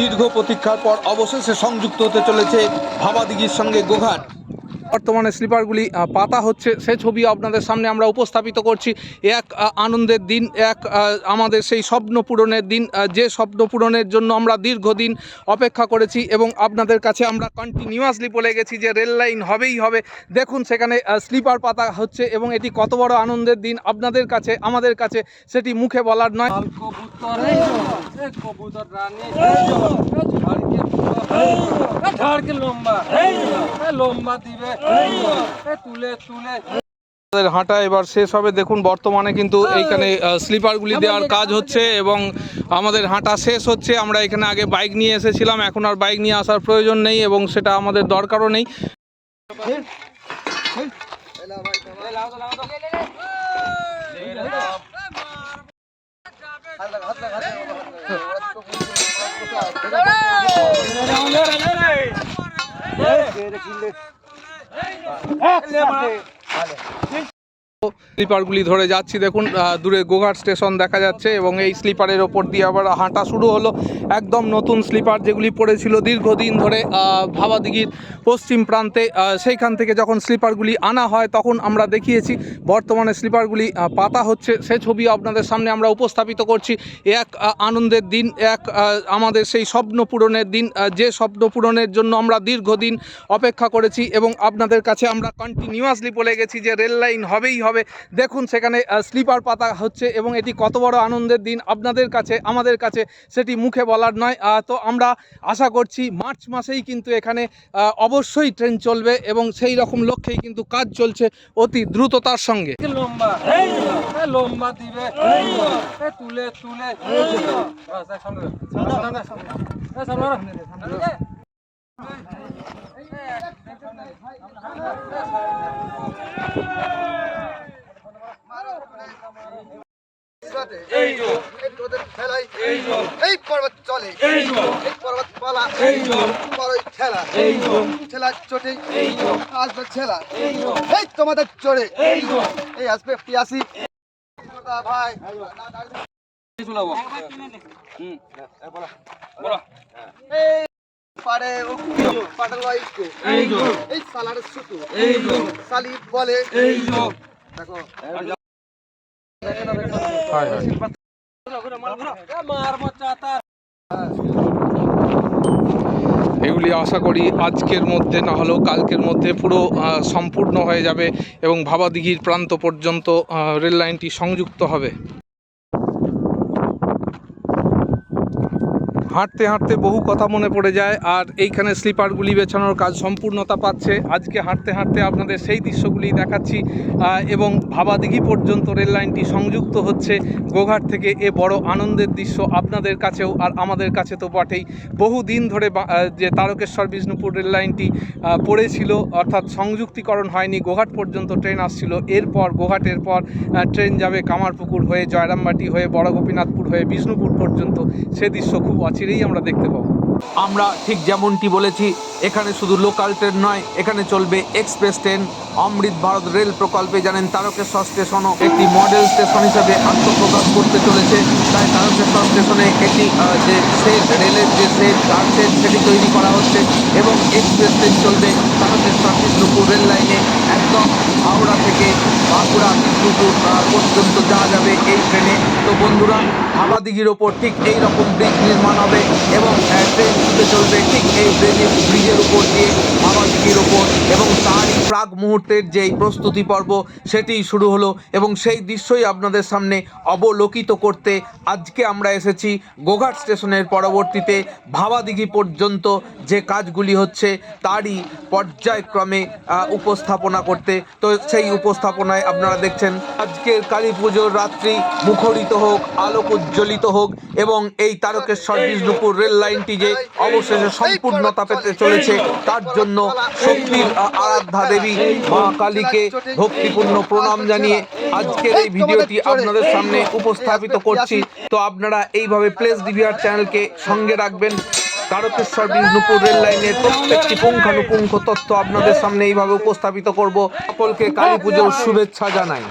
দীর্ঘ প্রতীক্ষার পর অবশেষে সংযুক্ত হতে চলেছে ভাবাদিঘির সঙ্গে গোঘাট। বর্তমানে স্লিপারগুলি পাতা হচ্ছে সে ছবি আপনাদের সামনে আমরা উপস্থাপিত করছি। এক আনন্দের দিন এক আমাদের সেই স্বপ্ন পূরণের দিন যে স্বপ্ন পূরণের জন্য আমরা দীর্ঘদিন অপেক্ষা করেছি এবং আপনাদের কাছে আমরা কন্টিনিউয়াসলি বলে গেছি যে রেল লাইন হবেই হবে। দেখুন সেখানে স্লিপার পাতা হচ্ছে এবং এটি কত বড় আনন্দের দিন। আপনাদের কাছে আমাদের কাছে সেটি মুখে বলার নয়। কবুতর রানী ঝাড়কে লম্বা লম্বা দিবে তুলে তুলে হাঁটা এবার শেষ হবে দেখুন বর্তমানে কিন্তু এইখানে স্লিপারগুলি দেওয়ার কাজ হচ্ছে এবং আমাদের হাঁটা শেষ হচ্ছে আমরা এখানে আগে বাইক নিয়ে এসেছিলাম এখন আর বাইক নিয়ে আসার প্রয়োজন নেই এবং সেটা আমাদের দরকারও নেই એટલે স্লিপারগুলি ধরে যাচ্ছি। দেখুন দূরে গোঘাট স্টেশন দেখা যাচ্ছে এবং এই স্লিপারের ওপর দিয়ে আবার হাঁটা শুরু হলো। একদম নতুন স্লিপার যেগুলি পড়েছিল দীর্ঘদিন ধরে ভাবাদিঘির পশ্চিম প্রান্তে সেইখান থেকে যখন স্লিপারগুলি আনা হয়, তখন আমরা দেখিয়েছি, বর্তমানে স্লিপারগুলি পাতা হচ্ছে। সে ছবি আপনাদের সামনে আমরা উপস্থাপিত করছি। এক আনন্দের দিন, এক আমাদের সেই স্বপ্ন পূরণের দিন যে স্বপ্ন পূরণের জন্য আমরা দীর্ঘদিন অপেক্ষা করেছি এবং আপনাদের কাছে আমরা কন্টিনিউয়াসলি বলে গেছি যে রেল লাইন হবেই হবে। দেখুন, সেখানে স্লিপার পাতা হচ্ছে এবং এটি কত বড় আনন্দের দিন আপনাদের কাছে, আমাদের কাছে সেটি মুখে বলার নয়। তো আমরা আশা করছি মার্চ মাসেই কিন্তু এখানে অবশ্যই ট্রেন চলবে এবং সেই রকম লক্ষ্যেই কিন্তু কাজ চলছে অতি দ্রুততার সঙ্গে। লম্বা দিবে তুলে তুলে এই যো। এই খেলাই পর্বত চলে এই পর্বত পালা এই বড়ই খেলা এই যো ছেলা চটে এই যো আসবে এই এই তোমাদের চড়ে এই যো এই আসবে পিয়াসি ভাই এই পারে পাটাল এই যো এই সালার সুতু এই সালি বলে এই দেখো এগুলি আশা করি আজকের মধ্যে না হলেও কালকের মধ্যে পুরো সম্পূর্ণ হয়ে যাবে এবং ভাবাদিঘির প্রান্ত পর্যন্ত রেল লাইনটি সংযুক্ত হবে। হাঁটতে হাঁটতে বহু কথা মনে পড়ে যায়, আর এইখানে স্লিপারগুলি বেছানোর কাজ সম্পূর্ণতা পাচ্ছে। আজকে হাঁটতে হাঁটতে আপনাদের সেই দৃশ্যগুলি দেখাচ্ছি এবং ভাবাদিঘি পর্যন্ত রেল লাইনটি সংযুক্ত হচ্ছে গোঘাট থেকে এ বড় আনন্দের দৃশ্য আপনাদের কাছেও আর আমাদের কাছে তো বটেই। বহু দিন ধরে যে তারকেশ্বর বিষ্ণুপুর রেল লাইনটি পড়েছিল, অর্থাৎ সংযুক্তিকরণ হয়নি, গোঘাট পর্যন্ত ট্রেন আসছিল। এরপর, গোঘাটের পর ট্রেন যাবে কামারপুকুর হয়ে জয়রামবাটি হয়ে বড় গোপীনাথপুর হয়ে বিষ্ণুপুর পর্যন্ত। সে দৃশ্য খুব অচিরেই আমরা দেখতে পাবো। আমরা ঠিক যেমনটি বলেছি, এখানে শুধু লোকাল ট্রেন নয়, এখানে চলবে express train Amrit Bharat rail প্রকল্পে জানেন তারকেশ্বর স্টেশনও একটি মডেল স্টেশন হিসেবে আত্মপ্রকাশ করতে চলেছে। তাই তারকেশ্বর স্টেশনে একটি যে সেট রেলের যে সেট তার সেট সেটি তৈরি করা হচ্ছে এবং এক্সপ্রেস ট্রেন চলবে তারকেশ্বর বিষ্ণুপুর রেল লাইনে। একদম হাওড়া থেকে বাঁকুড়া বিষ্ণুপুর পর্যন্ত যাওয়া যাবে এই ট্রেনে তো বন্ধুরা হাবাদিঘির ওপর ঠিক এই রকম ব্রিজ নির্মাণ হবে এবং আহ, ট্রেন ছুটে চলবে ঠিক এই ব্রিজের উপর দিয়ে তারই প্রাক মুহূর্তের যেই প্রস্তুতি পর্ব সেটিই শুরু হলো এবং সেই দৃশ্যই আপনাদের সামনে অবলোকিত করতে আজকে আমরা এসেছি গোঘাট স্টেশনের পরবর্তীতে ভাবাদিঘি পর্যন্ত যে কাজগুলি হচ্ছে তারই পর্যায়ক্রমে উপস্থাপনা করতে। তো সেই উপস্থাপনায় আপনারা দেখছেন আজকের কালী পুজোর রাত্রি মুখরিত হোক আলোক উজ্জ্বলিত হোক এবং এই তারকেশ্বর বিষ্ণুপুর রেল লাইনটি যে অবশেষে সম্পূর্ণতা পেতে চলেছে তার জন্য শক্তির আরাধ্যা আরাধ্যা দেবী মা কালীকে ভক্তিপূর্ণ প্রণাম জানিয়ে আজকের এই ভিডিওটি আপনাদের সামনে উপস্থাপিত করছি। তো আপনারা এইভাবে প্লেস ডিভিআর চ্যানেলকে সঙ্গে রাখবেন। তারকেশ্বর বিষ্ণুপুর রেল লাইনের প্রত্যেকটি পুঙ্খানুপুঙ্খ তথ্য আপনাদের সামনে এইভাবে উপস্থাপিত করব। সকলকে কালী পুজোর শুভেচ্ছা জানাই।